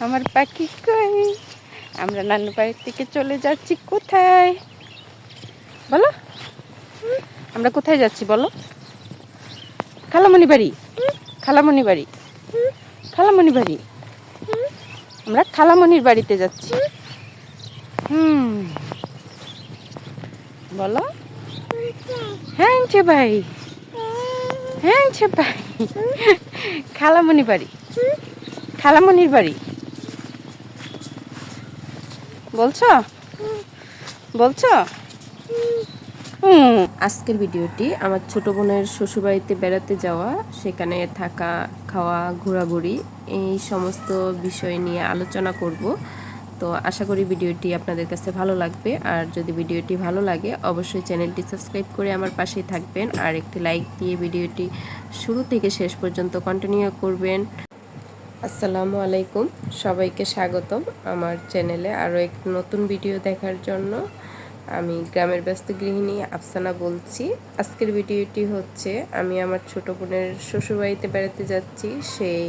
আমার পাখি কই? আমরা নানু বাড়ির থেকে চলে যাচ্ছি, কোথায়? বলো। আমরা কোথায় যাচ্ছি বলো? খালামণি বাড়ি খালামণি বাড়ি খালামণি বাড়ি আমরা খালামণির বাড়িতে যাচ্ছি। হুম। বলো। হ্যাঁ ভাই। হ্যাঁ ভাই। খালামণি বাড়ি খালামণির বাড়ি। বলছো? বলছো? আজকের ভিডিওটি আমার ছোট বোনের শ্বশুরবাড়িতে বেড়াতে যাওয়া, সেখানে থাকা, খাওয়া, ঘোরাঘুরি এই সমস্ত বিষয় নিয়ে আলোচনা করব। তো আশা করি ভিডিওটি আপনাদের কাছে ভালো লাগবে। আর যদি ভিডিওটি ভালো লাগে, অবশ্যই চ্যানেলটি সাবস্ক্রাইব করে আমার পাশেই থাকবেন। আর একটি লাইক দিয়ে ভিডিওটি শুরু থেকে শেষ পর্যন্ত কন্টিনিউ করবেন। আসসালামু আলাইকুম। সবাইকে স্বাগতম আমার চ্যানেলে আরও এক নতুন ভিডিও দেখার জন্য। আমি গ্রামের ব্যস্ত গৃহিণী আফসানা বলছি। আজকের ভিডিওটি হচ্ছে, আমি আমার ছোটো বোনের শ্বশুরবাড়িতে বেড়াতে যাচ্ছি। সেই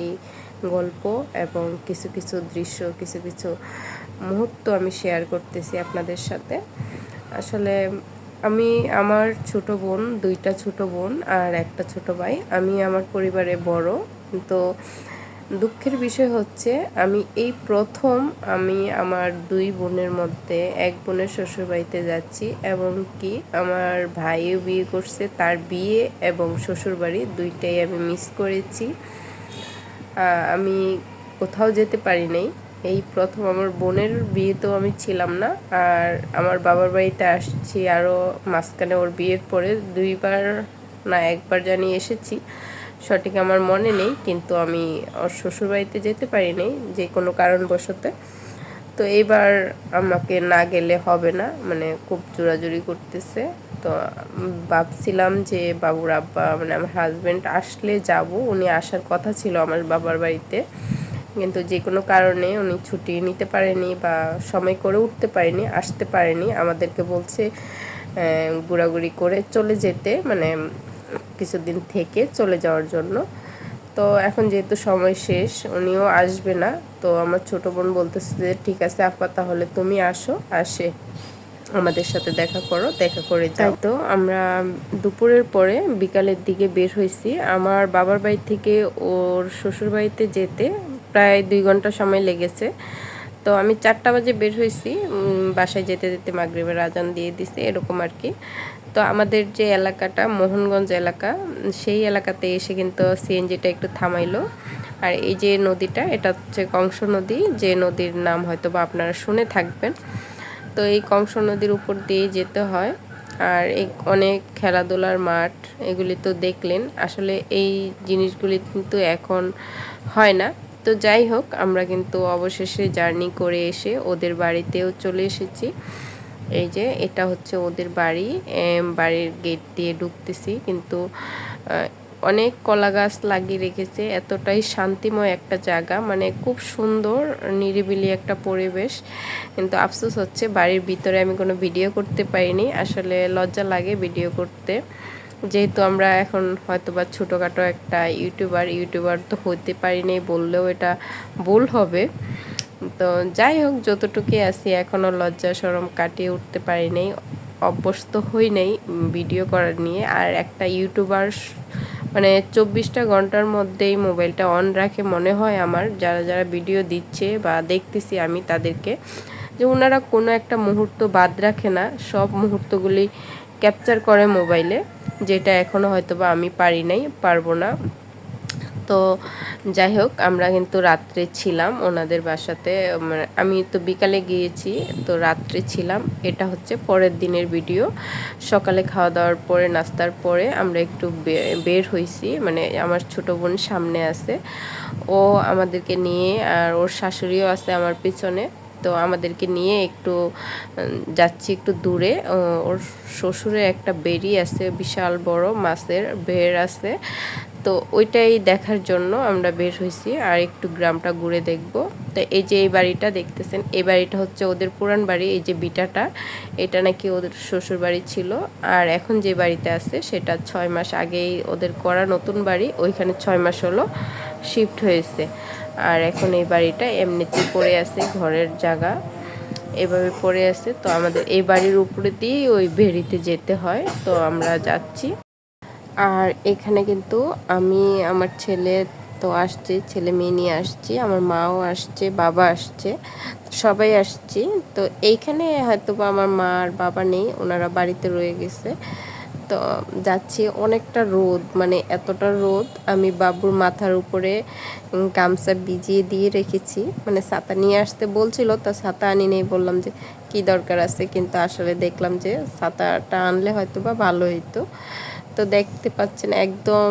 গল্প এবং কিছু কিছু দৃশ্য, কিছু কিছু মুহূর্ত আমি শেয়ার করতেছি আপনাদের সাথে। আসলে আমি আমার ছোট বোন, দুইটা ছোট বোন আর একটা ছোট ভাই। আমি আমার পরিবারে বড়। তো দুঃখের বিষয় হচ্ছে, আমি এই প্রথম আমি আমার দুই বোনের মধ্যে, এক বোনের শ্বশুরবাড়িতে যাচ্ছি এবং কি আমার ভাইও বিয়ে করছে, তার বিয়ে এবং শ্বশুরবাড়ি দুইটাই আমি মিস করেছি। আমি কোথাও যেতে পারি নাই। এই প্রথম আমার বোনের বিয়েতেও আমি ছিলাম না, আর আমার বাবার বাড়িতে আসছি আরও মাঝখানে ওর বিয়ের পরে দুইবার না একবার জানি এসেছি। সঠিক আমার মনে নেই, কিন্তু আমি শ্বশুরবাড়িতে যেতে পারি নাই যে কোনো কারণবশতে। তো এইবার আমাকে না গেলে হবে না মানে খুব জোরাজুরি করতেছে। তো ভাবছিলাম যে বাবুর আব্বা মানে আমার হাজব্যান্ড আসলে যাব, উনি আসার কথা ছিল আমার বাবার বাড়িতে। কিন্তু যে কোনো কারণে উনি ছুটি নিতে পারেনি বা সময় করে উঠতে পারেনি, আসতে পারেনি। আমাদেরকে বলছে ঘোরাঘুরি করে চলে যেতে মানে কিছুদিন থেকে চলে যাওয়ার জন্য। তো এখন যেহেতু সময় শেষ উনিও আসবে না তো আমার ছোট বোন বলতেছে যে ঠিক আছে আপা তাহলে তুমি আসো আসে আমাদের সাথে দেখা করো দেখা করে যাই তো। আমরা দুপুরের পরে বিকালের দিকে বের হয়েছি। আমার বাবার বাড়ি থেকে ওর শ্বশুর বাড়িতে যেতে প্রায় দুই ঘণ্টা সময় লেগেছে। তো আমি চারটা বাজে বের হয়েছি। বাসায় যেতে যেতে মাগরিবের আজান দিয়ে দিছে এরকম আর কি। তো আমাদের যে এলাকাটা, মোহনগঞ্জ এলাকা, সেই এলাকাতে এসে কিন্তু সিএনজিটা একটু থামাইলো। আর এই যে নদীটা, এটা হচ্ছে কংস নদী, যে নদীর নাম হয়তো বা আপনারা শুনে থাকবেন। তো এই কংস নদীর উপর দিয়ে যেতে হয়। আর এই অনেক খেলাধুলার মাঠ, এগুলি তো দেখলেন। আসলে এই জিনিসগুলি কিন্তু এখন হয় না। তো যাই হোক, আমরা কিন্তু অবশেষে জার্নি করে এসে ওদের বাড়িতেও চলে এসেছি। এই যে এটা হচ্ছে ওদের বাড়ি বাড়ির গেট দিয়ে ঢুকতেছি, কিন্তু অনেক কলা গাছ লাগিয়ে রেখেছে, এতটাই শান্তিময় একটা জায়গা মানে খুব সুন্দর, নিরিবিলি একটা পরিবেশ। কিন্তু আফসোস হচ্ছে বাড়ির ভিতরে আমি কোনো ভিডিও করতে পারিনি, আসলে লজ্জা লাগে ভিডিও করতে। যেহেতু আমরা এখন হয়তো বা ছোটোখাটো একটা ইউটিউবার ইউটিউবার তো হতে পারিনি বললেও এটা ভুল হবে। তো যাই হোক, যতটুকুই আছি এখনও লজ্জা সরম কাটিয়ে উঠতে পারি নাই, অভ্যস্ত হই নাই ভিডিও করার নিয়ে। আর একটা ইউটিউবার মানে চব্বিশটা ঘণ্টার মধ্যেই মোবাইলটা অন রাখে মনে হয় আমার। যারা যারা ভিডিও দিচ্ছে বা দেখতেছি আমি তাদেরকে, যে ওনারা কোনো একটা মুহূর্ত বাদ রাখে না, সব মুহূর্তগুলি ক্যাপচার করে মোবাইলে, যেটা এখনও হয়তো বা আমি পারি নাই, পারব না। তো যাই হোক, আমরা কিন্তু রাত্রে ছিলাম ওনাদের বাসাতে। মানে আমি তো বিকালে গিয়েছি, তো রাত্রে ছিলাম। এটা হচ্ছে পরের দিনের ভিডিও। সকালে খাওয়া দাওয়ার পরে, নাস্তার পরে আমরা একটু বের হয়েছি মানে আমার ছোট বোন সামনে আছে। ও আমাদেরকে নিয়ে আর ওর শাশুড়িও আছে আমার পিছনে। তো আমাদেরকে নিয়ে একটু যাচ্ছি একটু দূরে। ওর শ্বশুরে একটা বেরি আছে, বিশাল বড়, মাছের বের আছে। তো ওইটাই দেখার জন্য আমরা বের হয়েছি আর একটু গ্রামটা ঘুরে দেখব। তো এই যে এই বাড়িটা দেখতেছেন, এই বাড়িটা হচ্ছে ওদের পুরান বাড়ি, এই যে বিটাটা, এটা নাকি ওদের শ্বশুর বাড়ি ছিল। আর এখন যে বাড়িতে আছে, সেটা ছয় মাস আগেই ওদের করা নতুন বাড়ি, ওইখানে ছয় মাস হলো শিফট হয়েছে। আর এখন এই বাড়িটা এমনিতেই পড়ে আছে, ঘরের জায়গা। এভাবে পড়ে আছে, তো আমাদের এই বাড়ির উপরে দিয়েই ওই ভেড়িতে যেতে হয়, তো আমরা যাচ্ছি। আর এখানে কিন্তু আমি, আমার ছেলে তো আসছে, ছেলে মেয়ে নিয়ে আসছি, আমার মাও আসছে, বাবা আসছে, সবাই আসছি। তো এইখানে হয়তো বা আমার মা আর বাবা নেই, ওনারা বাড়িতে রয়ে গেছে। তো যাচ্ছি অনেকটা রোদ মানে এতটা রোদ আমি বাবুর মাথার উপরে গামছা ভিজিয়ে দিয়ে রেখেছি। মানে ছাতা নিয়ে আসতে বলছিল, তা ছাতা আনি নেই, বললাম যে কি দরকার আছে? কিন্তু আসলে দেখলাম যে ছাতাটা আনলে হয়তো বা ভালো হইতো। তো দেখতে পাচ্ছেন একদম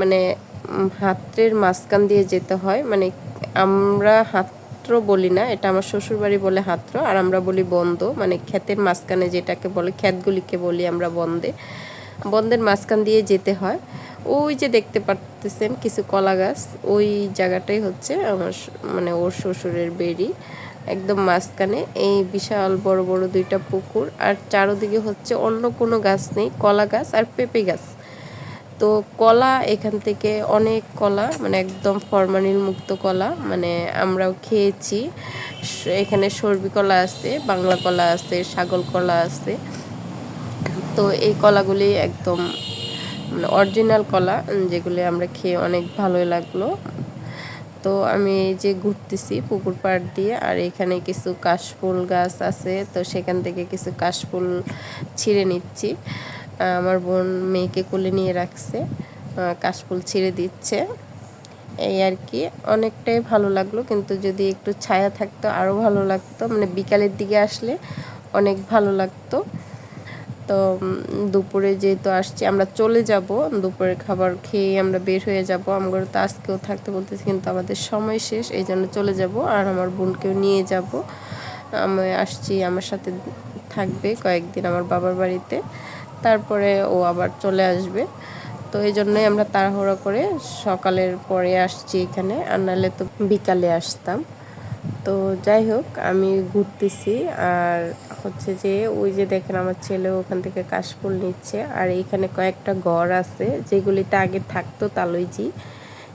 মানে হাতের মাঝখান দিয়ে যেতে হয়। মানে আমরা হাত্র বলি না, এটা আমার শ্বশুরবাড়ি বলে হাত্র আর আমরা বলি বন্ধ মানে ক্ষেতের মাঝখানে যেটাকে বলে, ক্ষেতগুলিকে বলি আমরা বন্ধে বন্ধের মাঝখান দিয়ে যেতে হয়। ওই যে দেখতে পারতেছেন কিছু কলা গাছ, ওই জায়গাটাই হচ্ছে আমার মানে ওর শ্বশুরের বেড়ি। একদম মাঝখানে এই বিশাল বড় বড় দুইটা পুকুর, আর চারোদিকে হচ্ছে অন্য কোনো গাছ নেই, কলা গাছ আর পেঁপে গাছ। তো কলা এখান থেকে অনেক কলা মানে একদম ফরমালিন মুক্ত কলা মানে আমরাও খেয়েছি। এখানে সর্বি কলা আছে, বাংলা কলা আছে, ছাগল কলা আছে। তো এই কলাগুলি একদম মানে অরিজিনাল কলা যেগুলি আমরা খেয়ে অনেক ভালোই লাগল। তো আমি যে ঘুরতেছি পুকুর পাড় দিয়ে, আর এখানে কিছু কাশফুল গাছ আছে, তো সেখান থেকে কিছু কাশফুল ছিঁড়ে নিচ্ছি। আমার বোন মেয়েকে কোলে নিয়ে রাখছে কাশফুল ছিঁড়ে দিচ্ছে। এই আর কি, অনেকটাই ভালো লাগল, কিন্তু যদি একটু ছায়া থাকতো আরও ভালো লাগতো। মানে বিকালের দিকে আসলে অনেক ভালো লাগতো। তো দুপুরে যেহেতু আসছি, আমরা চলে যাব। দুপুরের খাবার খেয়ে আমরা বের হয়ে যাব। আমার তো আজকেও থাকতে বলতেছি, কিন্তু আমাদের সময় শেষ, এই জন্য চলে যাব আর আমার বোনকেও নিয়ে যাব। আমি আসছি, আমার সাথে থাকবে কয়েকদিন আমার বাবার বাড়িতে। তারপরে ও আবার চলে আসবে। তো এই জন্যই আমরা তাড়াহুড়ো করে সকালের পরে আসছি এখানে, আর নাহলে তো বিকালে আসতাম। তো যাই হোক, আমি ঘুরতেছি, আর হচ্ছে যে ওই যে দেখেন আমার ছেলে ওখান থেকে কাশফুল নিচ্ছে, আর এইখানে কয়েকটা ঘর আছে, যেগুলিতে আগে থাকতো তালইজি,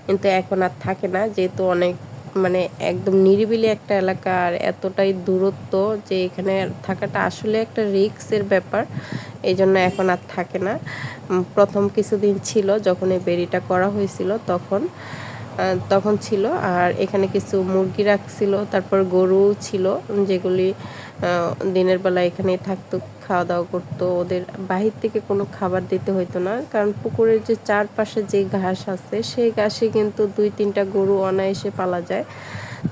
কিন্তু এখন আর থাকে না, যেহেতু অনেক মানে একদম নিরিবিলি একটা এলাকা আর এতটাই দূরত্ব যে এখানে থাকাটা আসলে একটা রিস্কের ব্যাপার। এই জন্য এখন আর থাকে না। প্রথম কিছুদিন ছিল যখন এই বেরিটা করা হয়েছিল তখন তখন ছিল। আর এখানে কিছু মুরগি রাখছিল, তারপর গরু ছিল, যেগুলি দিনের বেলা এখানে থাকতো। খাওয়া দাওয়া করতো, ওদের বাহির থেকে কোনো খাবার দিতে হতো না। কারণ পুকুরের যে চারপাশে যে ঘাস আছে, সেই ঘাসে কিন্তু দুই তিনটা গরু অনায়াসে পালা যায়।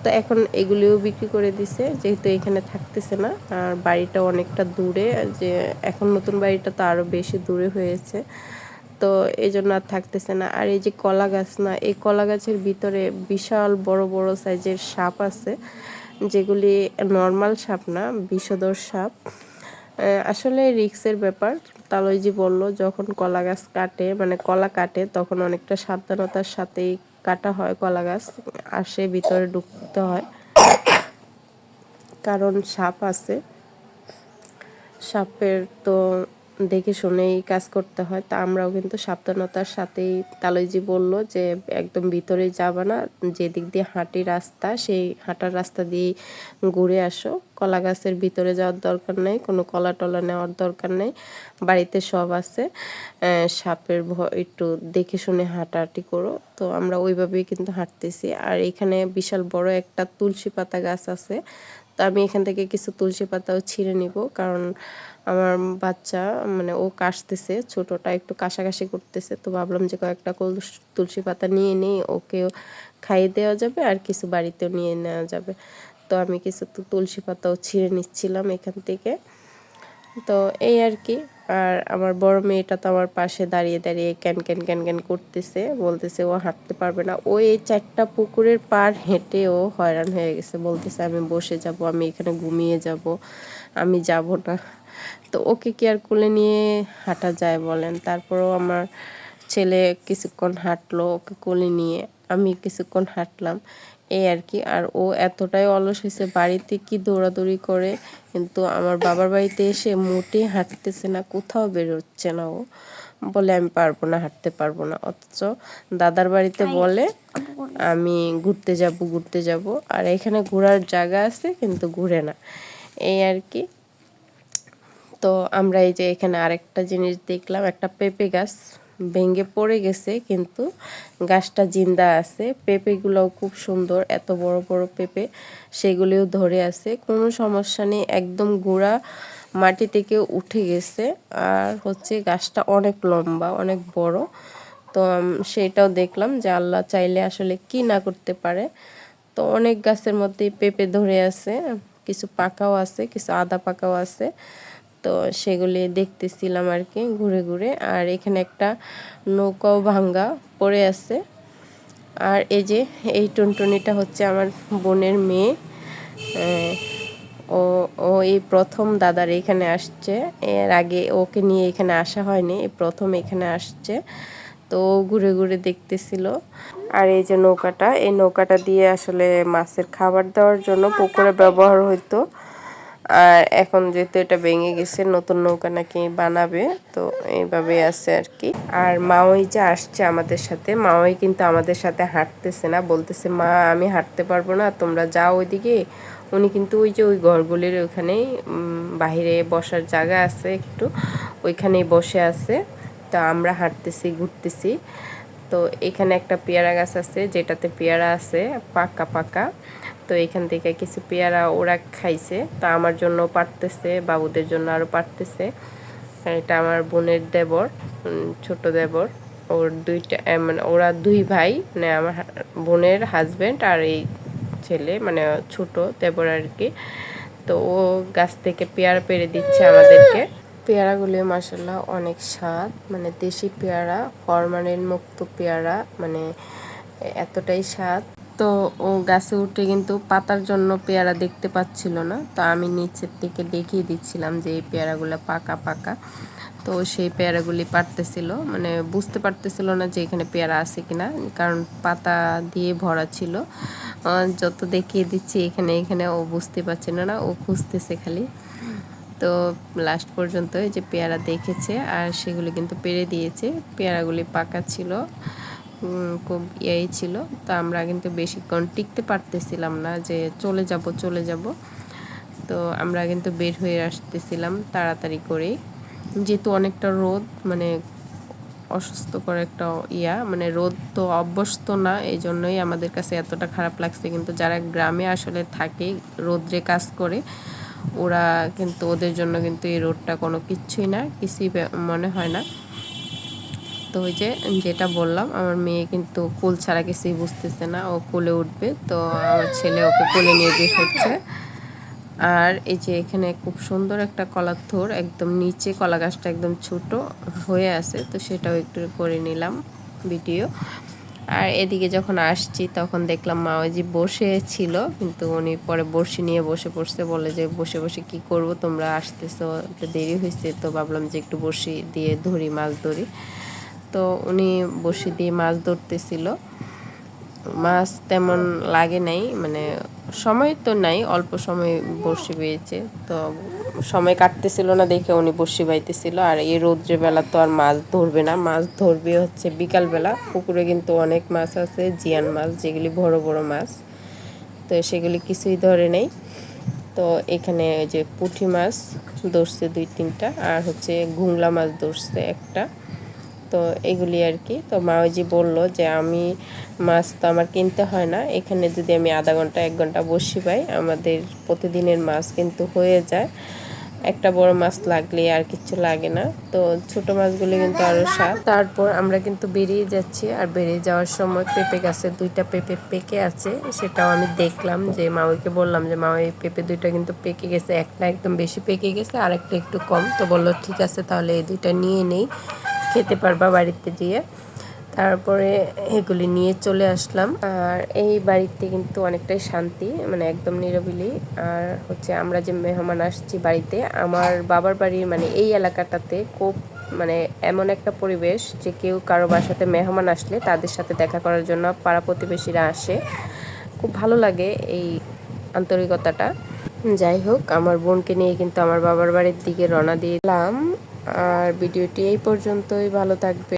তো এখন এগুলিও বিক্রি করে দিছে, যেহেতু এখানে থাকতেছে না। আর বাড়িটা অনেকটা দূরে, যে এখন নতুন বাড়িটা তো আরও বেশি দূরে হয়েছে। তো এই জন্য আর থাকতেছে না। আর এই যে কলা গাছ না, এই কলা গাছের ভিতরে বিশাল বড় বড় সাইজের সাপ আছে, যেগুলি নর্মাল সাপ না, বিষধর সাপ। আসলে রিক্সের ব্যাপার। তালইজি বলল, যখন কলা গাছ কাটে মানে কলা কাটে, তখন অনেকটা সাবধানতার সাথেই কাটা হয় কলা গাছ, আর সে ভিতরে ঢুকতে হয়। কারণ সাপ আছে। সাপের তো দেখে শুনেই কাজ করতে হয়। তা আমরাও কিন্তু সাবধানতার সাথেই তালইজি বলল যে, একদম ভিতরে যাবে না। যেদিক দিয়ে হাঁটি রাস্তা, সেই হাঁটার রাস্তা দিয়ে ঘুরে আসো। কলা গাছের ভিতরে যাওয়ার দরকার নেই, কোনো কলা টলা নেওয়ার দরকার নেই। বাড়িতে সব আছে। সাপের ভয়, একটু দেখে শুনে হাঁটাহাঁটি করো। তো আমরা ওইভাবেই কিন্তু হাঁটতেছি। আর এখানে বিশাল বড় একটা তুলসী পাতা গাছ আছে। তো আমি এখান থেকে কিছু তুলসী পাতাও ছিঁড়ে নিব। কারণ আমার বাচ্চা মানে ও কাশতেছে, ছোটোটা একটু কাশাকাশি করতেছে। তো ভাবলাম যে কয়েকটা তুলসী পাতা নিয়ে নেই, ওকেও খাইয়ে দেওয়া যাবে আর কিছু বাড়িতেও নিয়ে নেওয়া যাবে। তো আমি কিছু তুলসী পাতাও ছিঁড়ে নিচ্ছিলাম এখান থেকে। তো এই আর কি। আর আমার বড় মেয়েটা তো আমার পাশে দাঁড়িয়ে দাঁড়িয়ে ক্যান ক্যান ক্যান ক্যান করতেছে। বলতেছে, ও হাঁটতে পারবে না। ও এই চারটা পুকুরের পার হেঁটে ও হয়রান হয়ে গেছে। বলতেছে, আমি বসে যাব, আমি এখানে ঘুমিয়ে যাব, আমি যাব না। তো ওকে কি আর কোলে নিয়ে হাঁটা যায় বলেন? তারপরেও আমার ছেলে কিছুক্ষণ হাঁটলো ওকে কোলে নিয়ে। আমি কিছুক্ষণ হাঁটলাম। এই আর কি। আর ও এতটাই অলস হয়েছে বাড়িতে কি দৌড়াদৌড়ি করে কিন্তু আমার বাবার বাড়িতে এসে মোটেই হাঁটতেছে না কোথাও বেরোচ্ছে না ও। বলে আমি পারব না হাঁটতে পারব না। অথচ দাদার বাড়িতে বলে আমি ঘুরতে যাব ঘুরতে যাব। আর এখানে ঘোরার জায়গা আছে কিন্তু ঘুরে না। এই আর কি। তো আমরা এই যে এখানে আরেকটা জিনিস দেখলাম একটা পেঁপে গাছ। ভেঙে পড়ে গেছে, কিন্তু গাছটা জিন্দা আছে। পেঁপেগুলোও খুব সুন্দর, এত বড় বড় পেঁপে, সেগুলিও ধরে আছে। কোনো সমস্যা নেই, একদম গোড়া মাটি থেকে উঠে গেছে। আর হচ্ছে গাছটা অনেক লম্বা, অনেক বড়। তো সেটাও দেখলাম যে আল্লাহ চাইলে আসলে কি না করতে পারে। তো অনেক গাছের মধ্যেই পেঁপে ধরে আছে, কিছু পাকাও আছে, কিছু আদা পাকাও আছে। তো সেগুলি দেখতেছিলাম আর কি ঘুরে ঘুরে। আর এখানে একটা নৌকাও ভাঙ্গা পড়ে আছে। আর এই যে এই টুনটুনিটা হচ্ছে আমার বোনের মেয়ে। ও ও এই প্রথম দাদার এখানে আসছে। এর আগে ওকে নিয়ে এখানে আসা হয়নি, এই প্রথম এখানে আসছে। তো ঘুরে ঘুরে দেখতেছিল। আর এই যে নৌকাটা, এই নৌকাটা দিয়ে আসলে মাছের খাবার দেওয়ার জন্য পুকুরে ব্যবহার হইতো। আর এখন যেহেতু এটা ভেঙে গেছে, নতুন নৌকা নাকি বানাবে, তো এইভাবে আছে আর কি। আর মাওই যে আসছে আমাদের সাথে মাওই কিন্তু আমাদের সাথে হাঁটতেছে না, বলতেছে, মা, আমি হাঁটতে পারব না, তোমরা যাও ওইদিকে। উনি কিন্তু ওই যে ওই ঘরগুলির ওইখানেই বাহিরে বসার জায়গা আছে একটু, ওইখানেই বসে আছে। তো আমরা হাঁটতেছি, ঘুরতেছি। তো এখানে একটা পেয়ারা গাছ আছে, যেটাতে পেয়ারা আছে, পাকা পাকা। তো এখান থেকে কিছু পেয়ারা ওরা খাইছে। তা আমার জন্য পারতেছে, বাবুদের জন্য আরও পারতেছে। এটা আমার বোনের দেবর ছোট দেবর। ওর দুইটা মানে ওরা দুই ভাই মানে আমার বোনের হাজবেন্ড আর এই ছেলে মানে ছোট দেবর আর কি। তো ও গাছ থেকে পেয়ারা পেরে দিচ্ছে আমাদেরকে। পেয়ারাগুলি মাসাল্লাহ অনেক স্বাদ মানে দেশি পেয়ারা, ফরমালিন মুক্ত পেয়ারা মানে এতটাই স্বাদ। তো ও গাছে উঠে কিন্তু পাতার জন্য পেয়ারা দেখতে পাচ্ছিল না। তো আমি নিচের থেকে দেখিয়ে দিচ্ছিলাম যে এই পেয়ারাগুলো পাকা পাকা। তো সেই পেয়ারাগুলি পারতেছিল। মানে বুঝতে পারতেছিল না যে এখানে পেয়ারা আছে কিনা, কারণ পাতা দিয়ে ভরা ছিল। যত দেখিয়ে দিচ্ছি এখানে এখানে ও বুঝতে পারছে না না, ও খুঁজতেছে খালি। তো লাস্ট পর্যন্ত এই যে পেয়ারা দেখেছে, আর সেগুলি কিন্তু পেরে দিয়েছে। পেয়ারাগুলি পাকা ছিল। খুব ইয়েই ছিল। তা আমরা কিন্তু বেশিক্ষণ টিকতে পারতেছিলাম না যে চলে যাব চলে যাব। তো আমরা কিন্তু বের হয়ে আসতেছিলাম তাড়াতাড়ি করেই। যেহেতু অনেকটা রোদ মানে অসুস্থকর একটা ইয়া মানে রোদ তো অভ্যস্ত না এই জন্যই আমাদের কাছে এতটা খারাপ লাগছে। কিন্তু যারা গ্রামে আসলে থাকে, রোদ্রে কাজ করে, ওরা কিন্তু ওদের জন্য কিন্তু এই রোদটা কোনো কিছুই না, কিছুই মনে হয় না। তো ওই যে যেটা বললাম, আমার মেয়ে কিন্তু কুল ছাড়া কিছুই বুঝতেছে না, ও কোলে উঠবে। তো আমার ছেলে ওকে কোলে নিয়ে বের হচ্ছে আর এই যে এখানে খুব সুন্দর একটা কলার থোর একদম নিচে কলা গাছটা একদম ছোট হয়ে আছে, তো সেটাও একটু করে নিলাম ভিডিও। আর এদিকে যখন আসছি, তখন দেখলাম মা ওই যে বসে ছিল, কিন্তু উনি পরে বড়শি নিয়ে বসে পড়ছে, বলে যে বসে বসে কি করব, তোমরা আসতেছো দেরি হয়েছে, তো ভাবলাম যে একটু বড়শি দিয়ে ধরি, মাছ ধরি। তো উনি বসে দিয়ে মাছ ধরতেছিল। মাছ তেমন লাগে নাই মানে সময় তো নাই, অল্প সময় বড়শি পেয়েছে তো সময় কাটতেছিল না দেখে উনি বড়শি বাইতেছিল। আর এই রৌদ্রে বেলা তো আর মাছ ধরবে না। মাছ ধরবে হচ্ছে বিকালবেলা পুকুরে কিন্তু অনেক মাছ আছে, জিয়ান মাছ, যেগুলি বড় বড় মাছ। তো সেগুলি কিছুই ধরে নেই। তো এখানে যে পুঁটি মাছ ধরছে দুই তিনটা, আর হচ্ছে ঘুংলা মাছ ধরছে একটা। তো এগুলি আর কি। তো মা ওই যে বলল যে, আমি মাছ তো আমার কিনতে হয় না। এখানে যদি আমি আধা ঘণ্টা, এক ঘণ্টা বসি পাই আমাদের প্রতিদিনের মাছ কিন্তু হয়ে যায়। একটা বড় মাছ লাগলে আর কিছু লাগে না। তো ছোট মাছগুলো কিন্তু আরও স্বাদ। তারপর আমরা কিন্তু বেরিয়ে যাচ্ছি। আর বেরিয়ে যাওয়ার সময় পেঁপে গাছে দুইটা পেঁপে পেকে আছে। সেটাও আমি দেখলাম যে মাওইকে বললাম যে মাওই পেঁপে দুইটা কিন্তু পেকে গেছে। একটা একদম বেশি পেকে গেছে আর একটা একটু কম। তো বলল, ঠিক আছে, তাহলে এই দুইটা নিয়ে নেই। খেতে পারবা বাড়িতে গিয়ে। তারপরে এগুলি নিয়ে চলে আসলাম। আর এই বাড়িতে কিন্তু অনেকটাই শান্তি মানে একদম নিরবিলি। আর হচ্ছে আমরা যে মেহমান আসছি বাড়িতে, আমার বাবার বাড়ির মানে এই এলাকাটাতে খুব মানে এমন একটা পরিবেশ যে কেউ কারও বাসাতে মেহমান আসলে তাদের সাথে দেখা করার জন্য পাড়া প্রতিবেশীরা আসে। খুব ভালো লাগে এই আন্তরিকতাটা। যাই হোক, আমার বোনকে নিয়ে কিন্তু আমার বাবার বাড়ির দিকে রওনা দিলাম। আর ভিডিওটি এই পর্যন্তই ভালো থাকবে